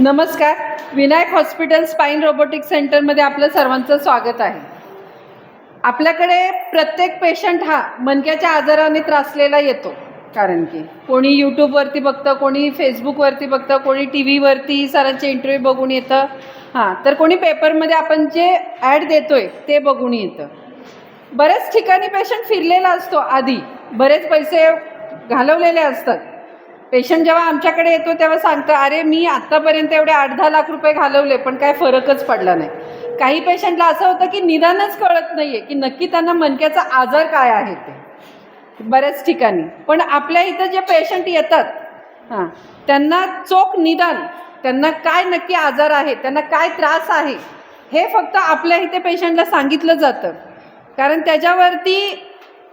नमस्कार. Vinayak hospital spine robotic सेंटरमध्ये आपलं सर्वांचं स्वागत आहे. आपल्याकडे प्रत्येक पेशंट हा मनक्याच्या आजाराने त्रासलेला येतो. कारण की कोणी यूट्यूबवरती बघतं कोणी फेसबुकवरती बघतं कोणी टी व्हीवरती सरांचे इंटरव्ह्यू बघून येतं. हां तर कोणी पेपरमध्ये आपण जे ॲड देतोय ते बघून येतं. बऱ्याच ठिकाणी पेशंट फिरलेला असतो आधी. बरेच पैसे घालवलेले असतात. पेशंट जेव्हा आमच्याकडे येतो तेव्हा सांगतो अरे मी आत्तापर्यंत एवढे आठ दहा लाख रुपये घालवले पण काय फरकच पडला नाही. काही पेशंटला असं होतं की निदानच कळत नाही आहे की नक्की त्यांना मनक्याचा आजार काय आहे ते. बऱ्याच ठिकाणी. पण आपल्या इथं जे पेशंट येतात हां त्यांना चोख निदान त्यांना काय नक्की आजार आहे त्यांना काय त्रास आहे हे फक्त आपल्या इथे पेशंटला सांगितलं जातं. कारण त्याच्यावरती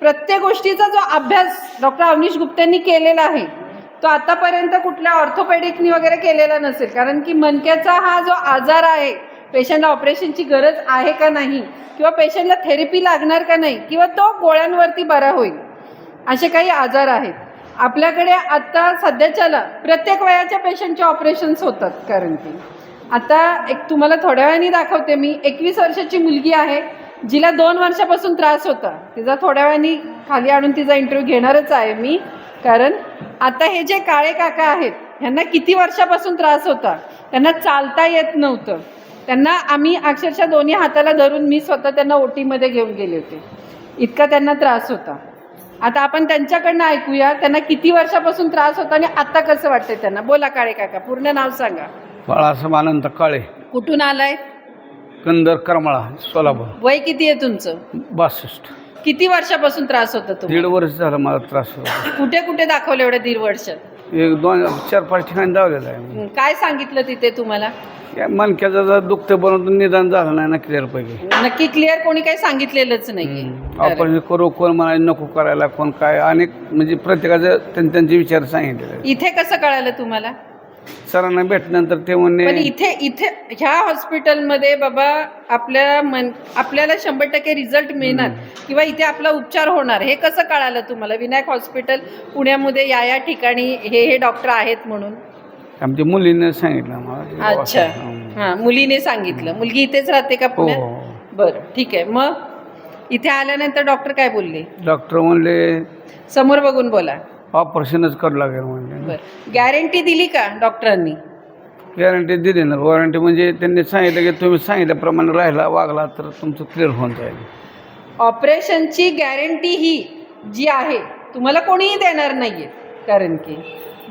प्रत्येक गोष्टीचा जो अभ्यास डॉक्टर अवनीश गुप्त्यांनी केलेला आहे तो आतापर्यंत कुठल्या ऑर्थोपेडिकनी वगैरे केलेला नसेल. कारण की मनक्याचा हा जो आजार आहे पेशंटला ऑपरेशनची गरज आहे का नाही किंवा पेशंटला थेरपी लागणार का नाही किंवा तो गोळ्यांवरती बरा होईल असे काही आजार आहेत. आपल्याकडे आत्ता सध्याच्याला प्रत्येक वयाच्या पेशंटचे ऑपरेशन्स होतात कारण की. आता एक तुम्हाला थोड्या वेळाने दाखवते मी. एकवीस वर्षाची मुलगी आहे जिला दोन वर्षापासून त्रास होता. तिचा थोड्या वेळाने खाली आणून तिचा इंटरव्ह्यू घेणारच आहे मी कारण आता हे जे काळे काका आहेत ह्यांना किती वर्षापासून त्रास होता? त्यांना चालता येत नव्हतं. त्यांना आम्ही अक्षरशः दोन्ही हाताला धरून मी स्वतः त्यांना ओटीमध्ये घेऊन गेले होते. इतका त्यांना त्रास होता. आता आपण त्यांच्याकडनं ऐकूया त्यांना किती वर्षापासून त्रास होता आणि आता कसं वाटतंय त्यांना? बोला काळे काका पूर्ण नाव सांगा. बाळासाहेब काळे. कुठून आलाय? कंदर करमाळा सोलापूर. वय किती आहे तुमचं? बासष्ट. किती वर्षापासून त्रास होता दीड तुम्हाला वर्ष झालं मला त्रास होता. कुठे कुठे दाखवलं एवढ्या दीड वर्षात एक दोन चार पाच ठिकाणी धावलेलं आहे. हं, काय सांगितलं तिथे तुम्हाला? या मणक्याचा जर दुखतं बनवून निदान झालं नाही ना क्लिअर पैकी. नक्की क्लिअर कोणी काही सांगितलेलंच नाही आपण करू कोण म्हणाले नको करायला कोण काय अनेक म्हणजे प्रत्येकाचं त्यां- त्यांचे विचार सांगितलेले आहेत. इथे कसं कळालं तुम्हाला? सरांना भेटल्यानंतर ते पण म्हणणे इथे इथे ह्या हॉस्पिटलमध्ये बाबा आपल्या मन आपल्याला शंभर टक्के रिझल्ट मिळणार किंवा इथे आपला उपचार होणार हे कसं कळालं तुम्हाला? विनायक हॉस्पिटल पुण्यामध्ये या या ठिकाणी हे हे डॉक्टर आहेत म्हणून? आमच्या मुलीने सांगितलं अच्छा. हं. हां मुलीने सांगितलं. मुलगी इथेच राहते का हो पुण्यात हो. बरं ठीक आहे. मग इथे आल्यानंतर डॉक्टर काय बोलले? डॉक्टर म्हणले समोर बघून बोला. ऑपरेशनच करावं लागेल म्हणले बरं. गॅरंटी दिली का डॉक्टरांनी? गॅरंटी दिली ना. वॉरंटी म्हणजे त्यांनी सांगितलं की तुम्ही सांगितल्याप्रमाणे राहिला वागला तर तुमचं क्लिअर होऊन जाईल. ऑपरेशनची गॅरंटी ही जी आहे तुम्हाला कोणीही देणार नाही आहे कारण की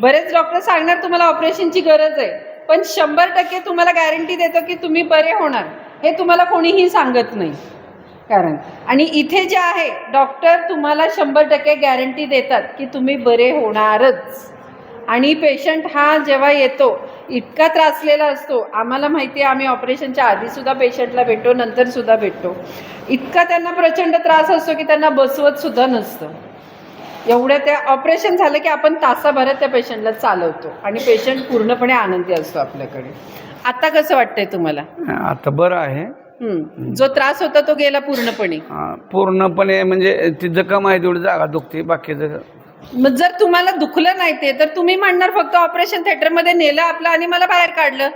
बरेच डॉक्टर सांगणार तुम्हाला ऑपरेशनची गरज आहे पण शंभर टक्के तुम्हाला गॅरंटी देतो की तुम्ही बरे होणार. हे तुम्हाला कोणीही सांगत नाही. कारण. आणि इथे जे आहे डॉक्टर तुम्हाला शंभर टक्के गॅरंटी देतात की तुम्ही बरे होणारच. आणि पेशंट हा जेव्हा येतो इतका त्रासलेला असतो. आम्हाला माहिती आहे आम्ही ऑपरेशनच्या आधीसुद्धा पेशंटला भेटतो नंतरसुद्धा भेटतो. इतका त्यांना प्रचंड त्रास असतो की त्यांना बसवत सुद्धा नसतं. एवढं त्या ऑपरेशन झालं की आपण तासाभरात त्या पेशंटला चालवतो. आणि पेशंट पूर्णपणे आनंदी असतो आपल्याकडे. आता कसं वाटतंय तुम्हाला? आता बरं आहे. जो त्रास होता तो गेला पूर्णपणे. पूर्णपणे म्हणजे ती जखम आहे तेवढी जागा दुखते बाकीचं मग जर तुम्हाला दुखलं नाही ते तर तुम्ही म्हणणार फक्त ऑपरेशन थिएटरमध्ये नेलं आपलं आणि मला बाहेर काढलं.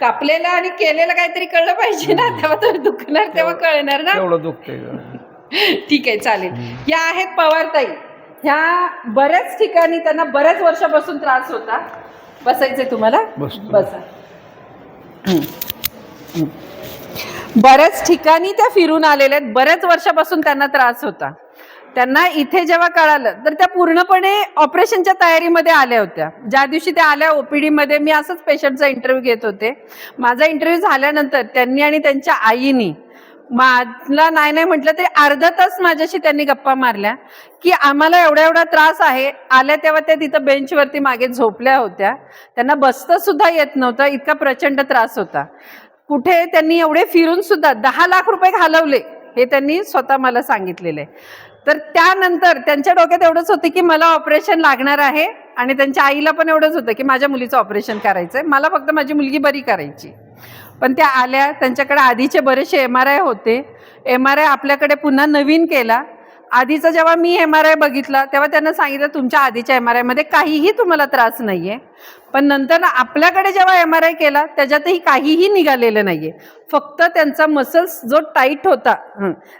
कापलेलं आणि केलेलं काहीतरी कळलं पाहिजे ना तेव्हा तर दुखणार तेव्हा कळणार ना. तेवढं दुखते ठीक आहे चालेल. या आहेत पवारताई. ह्या बऱ्याच ठिकाणी त्यांना बऱ्याच वर्षापासून त्रास होता. बसायचंय तुम्हाला? बसतो. बसा. हं. बऱ्याच ठिकाणी त्या फिरून आलेल्या आहेत. बऱ्याच वर्षापासून त्यांना त्रास होता. त्यांना इथे जेव्हा कळालं तर त्या पूर्णपणे ऑपरेशनच्या तयारीमध्ये आल्या होत्या. ज्या दिवशी त्या आल्या ओपीडीमध्ये मी असंच पेशंटचा इंटरव्ह्यू घेत होते. माझा इंटरव्ह्यू झाल्यानंतर त्यांनी आणि त्यांच्या आईनी मला नाही नाही म्हटलं तरी अर्धा तास माझ्याशी त्यांनी गप्पा मारल्या की आम्हाला एवढा एवढा त्रास आहे. आल्या तेव्हा त्या तिथं बेंचवरती मागे झोपल्या होत्या. त्यांना बसता सुद्धा येत नव्हतं इतका प्रचंड त्रास होता. कुठे त्यांनी एवढे फिरून सुद्धा दहा लाख रुपये घालवले हे त्यांनी स्वतः मला सांगितलेले. तर त्यानंतर त्यांच्या डोक्यात एवढंच होतं की मला ऑपरेशन लागणार आहे आणि त्यांच्या आईला पण एवढंच होतं की माझ्या मुलीचं ऑपरेशन करायचं आहे मला फक्त माझी मुलगी बरी करायची. पण त्या आल्या त्यांच्याकडे आधीचे बरेचसे एम आर आय होते. एम आर आय आपल्याकडे पुन्हा नवीन केला. आधीचा जेव्हा मी एम आर आय बघितला तेव्हा त्यांना सांगितलं तुमच्या आधीच्या एम आर आयमध्ये काहीही तुम्हाला त्रास नाही आहे पण नंतर आपल्याकडे जेव्हा एम आर आय केला त्याच्यातही काहीही निघालेलं नाही आहे फक्त त्यांचा मसल्स जो टाईट होता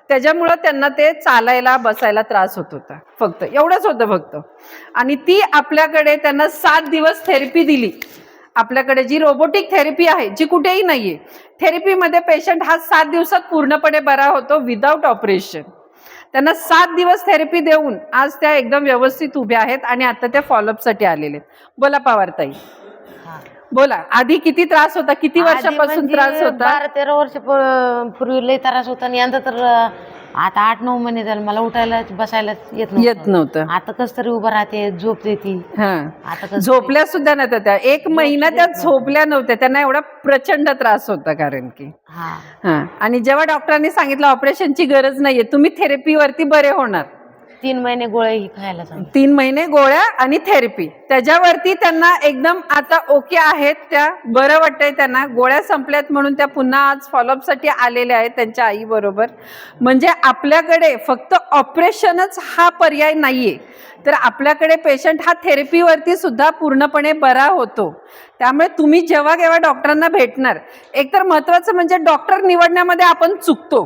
त्याच्यामुळं त्यांना ते चालायला बसायला त्रास होत होता. फक्त एवढंच होतं फक्त. आणि ती आपल्याकडे त्यांना सात दिवस थेरपी दिली. आपल्याकडे जी रोबोटिक थेरपी आहे जी कुठेही नाही आहे थेरपीमध्ये पेशंट हा सात दिवसात पूर्णपणे बरा होतो विदाऊट ऑपरेशन त्यांना सात दिवस थेरपी देऊन आज त्या एकदम व्यवस्थित उभ्या आहेत आणि आता त्या फॉलोअपसाठी आलेले आहेत. बोला पवार ताई हा. बोला आधी किती त्रास होता? किती वर्षापासून म्हणजे त्रास होता? बारा तेरा वर्ष पूर्वी लय त्रास होता आणि यंदा तर आता आठ नऊ महिने झाले मला उठायला बसायला येत येत नव्हतं. आता कस तरी उभं राहते झोप देते हा. आता कसं झोपल्या सुद्धा नव्हत्या त्या. एक महिना त्या झोपल्या नव्हत्या. त्यांना एवढा प्रचंड त्रास होता कारण की. हा. हा. आणि जेव्हा डॉक्टरांनी सांगितलं ऑपरेशनची गरज नाहीये तुम्ही थेरपीवरती बरे होणार. तीन महिने गोळ्या ही खायला सांग तीन महिने गोळ्या आणि थेरपी त्याच्यावरती त्यांना एकदम आता ओके आहेत त्या बरं वाटतंय त्यांना. गोळ्या संपल्यात म्हणून त्या पुन्हा आज फॉलोअपसाठी आलेल्या आहेत त्यांच्या आईबरोबर म्हणजे आपल्याकडे फक्त ऑपरेशनच हा पर्याय नाहीये. तर आपल्याकडे पेशंट हा थेरपीवरती सुद्धा पूर्णपणे बरा होतो. त्यामुळे तुम्ही जेव्हा केव्हा डॉक्टरांना भेटणार एकतर महत्त्वाचं म्हणजे डॉक्टर निवडण्यामध्ये आपण चुकतो.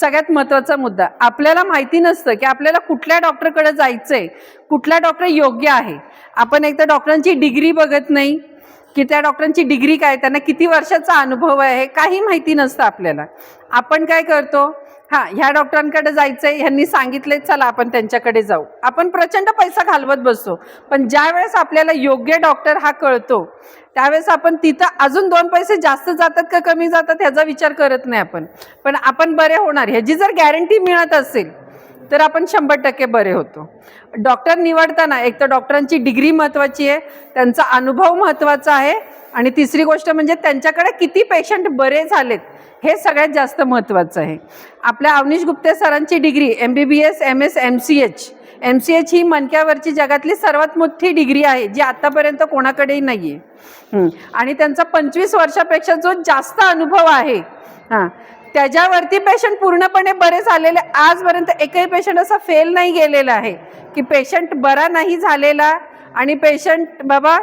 सगळ्यात महत्त्वाचा मुद्दा. आपल्याला माहिती नसतं की आपल्याला कुठल्या डॉक्टरकडे जायचंय कुठला डॉक्टर योग्य आहे. आपण एकतर डॉक्टरांची डिग्री बघत नाही की त्या डॉक्टरांची डिग्री काय त्यांना किती वर्षाचा अनुभव आहे काही माहिती नसतं आपल्याला. आपण काय करतो? हां ह्या डॉक्टरांकडे जायचंय ह्यांनी सांगितले चला आपण त्यांच्याकडे जाऊ. आपण प्रचंड पैसा घालवत बसतो पण ज्या वेळेस आपल्याला योग्य डॉक्टर हा कळतो त्यावेळेस आपण तिथं अजून दोन पैसे जास्त जातात का कमी जातात ह्याचा विचार करत नाही आपण. पण आपण बरे होणार ह्याची जर गॅरंटी मिळत असेल तर आपण शंभर टक्के बरे होतो. डॉक्टर निवडताना एक तर डॉक्टरांची डिग्री महत्त्वाची आहे त्यांचा अनुभव महत्त्वाचा आहे आणि तिसरी गोष्ट म्हणजे त्यांच्याकडे किती पेशंट बरे झालेत हे सगळ्यात जास्त महत्त्वाचं आहे. आपल्या अवनीश गुप्ते सरांची degree M B B S M S M C H M C H ही मणक्यावरची जगातली सर्वात मोठी डिग्री आहे जी आत्तापर्यंत कोणाकडेही नाही आहे आणि त्यांचा पंचवीस वर्षापेक्षा जो जास्त अनुभव आहे हां त्याच्यावरती पेशंट पूर्णपणे बरे झालेले आजपर्यंत एकही पेशंट असा फेल नाही गेलेला आहे की पेशंट बरा नाही झालेला आणि पेशंट बाबा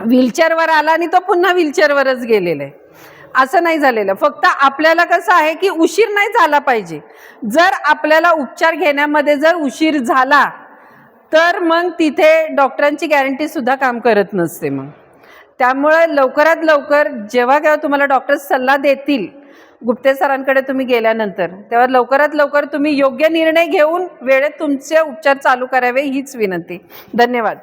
व्हीलचेअरवर आला आणि तो पुन्हा व्हीलचेअरवरच गेलेला आहे. असं नाही झालेलं. फक्त आपल्याला कसं आहे की उशीर नाही झाला पाहिजे. जर आपल्याला उपचार घेण्यामध्ये जर उशीर झाला तर मग तिथे डॉक्टरांची गॅरंटी सुद्धा काम करत नसते मग. त्यामुळे लवकरात लवकर जेव्हा केव्हा तुम्हाला डॉक्टर सल्ला देतील गुप्ते सरांकडे तुम्ही गेल्यानंतर तेव्हा लवकरात लवकर तुम्ही योग्य निर्णय घेऊन वेळेत तुमचे उपचार चालू करावे हीच विनंती. धन्यवाद.